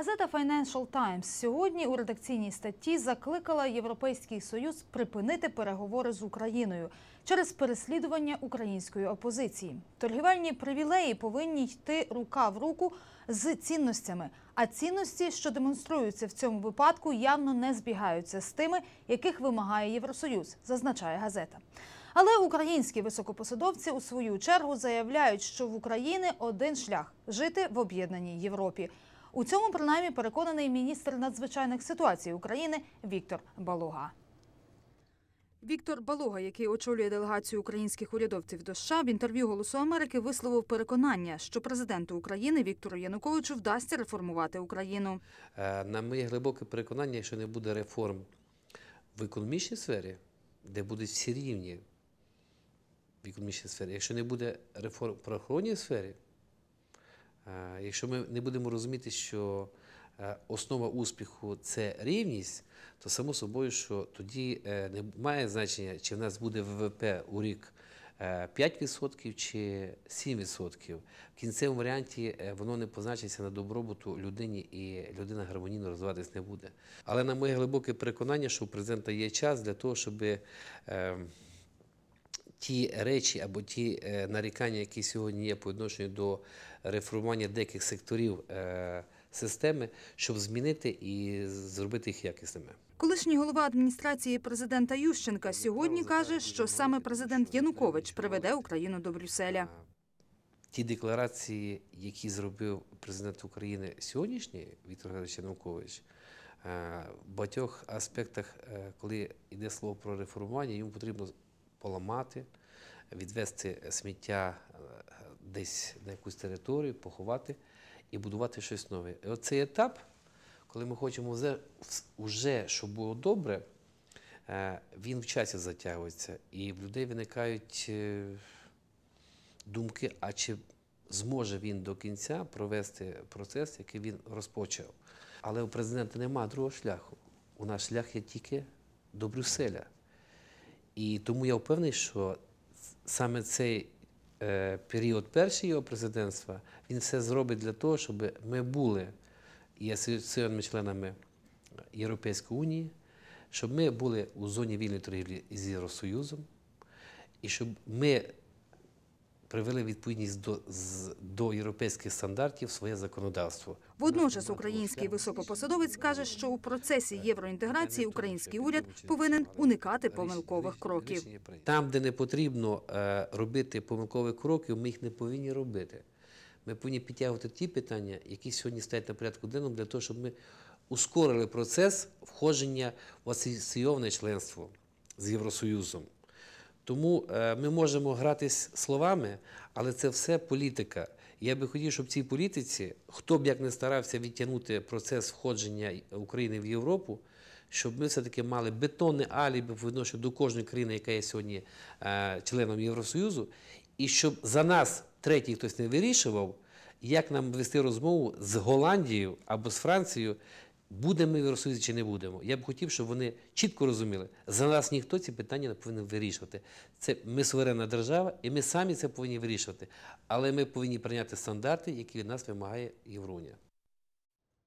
Газета Financial Times сьогодні у редакційній статті закликала Європейський Союз припинити переговори з Україною через переслідування української опозиції. Торгівельні привілеї повинні йти рука в руку з цінностями. А цінності, що демонструються в цьому випадку, явно не збігаються з тими, яких вимагає Євросоюз, зазначає газета. Але українські високопосадовці у свою чергу заявляють, що в Україні один шлях жити в об'єднаній Європі. У цьому принаймні переконаний міністр надзвичайних ситуацій України Віктор Балуга. Віктор Балуга, який очолює делегацію українських урядовців до США, в інтерв'ю Голосу Америки висловив переконання, що президенту України Віктору Януковичу вдасться реформувати Україну. Е, На моє глибоке переконання, якщо не буде реформ в економічній сфері, де будуть всі рівні в економічній сфері, якщо не буде реформ в правоохоронній сфері, якщо ми не будемо розуміти, що е, основа успіху це рівність, то само собою, що тоді е, не має значення, чи в нас буде ВВП у рік е, 5% чи 7%. В кінцевому варіанті е, воно не позначиться на добробуту людині і людина гармонійно розвиватись не буде. Але на моє глибоке переконання, що у президента є час для того, щоб е, ті речі або ті е, нарікання, які сьогодні є по відношенню до реформування деяких секторів е, системи, щоб змінити і зробити їх якісними. Колишній голова адміністрації президента Ющенка сьогодні каже, що саме президент Янукович приведе Україну до Брюсселя. Ті декларації, які зробив президент України сьогоднішній Віктор Григорович Янукович, е, в багатьох аспектах, коли йде слово про реформування, йому потрібно поламати, відвести сміття е, десь на якусь територію, поховати і будувати щось нове. І оцей етап, коли ми хочемо вже, вже щоб було добре, е, він в часі затягується, і в людей виникають е, думки, а чи зможе він до кінця провести процес, який він розпочав. Але у президента немає другого шляху. У нас шлях є тільки до Брюсселя. І тому я впевнений, що саме цей е, період першого його президентства він все зробить для того, щоб ми були і асоційними членами Європейської унії, щоб ми були у зоні вільної торгівлі з Євросоюзом, і щоб ми привели відповідність до, з- до європейських стандартів своє законодавство. Водночас український високопосадовець каже, що у процесі євроінтеграції український уряд повинен уникати помилкових кроків. Там, де не потрібно е, робити помилкові кроки, ми їх не повинні робити. Ми повинні підтягувати ті питання, які сьогодні стоять на порядку денному, для того, щоб ми ускорили процес входження в асоційоване членство з Євросоюзом. Тому е, ми можемо гратись словами, але це все політика. Я би хотів, щоб цій політиці, хто б як не старався відтягнути процес входження України в Європу, щоб ми все-таки мали бетонне алібі по відношенню до кожної країни, яка є сьогодні е, членом Євросоюзу, і щоб за нас третій хтось не вирішував, як нам вести розмову з Голландією або з Францією, будемо ми в Євросоюзі чи не будемо. Я б хотів, щоб вони чітко розуміли, за нас ніхто ці питання не повинен вирішувати. Це ми суверенна держава, і ми самі це повинні вирішувати. Але ми повинні прийняти стандарти, які від нас вимагає Євроунія.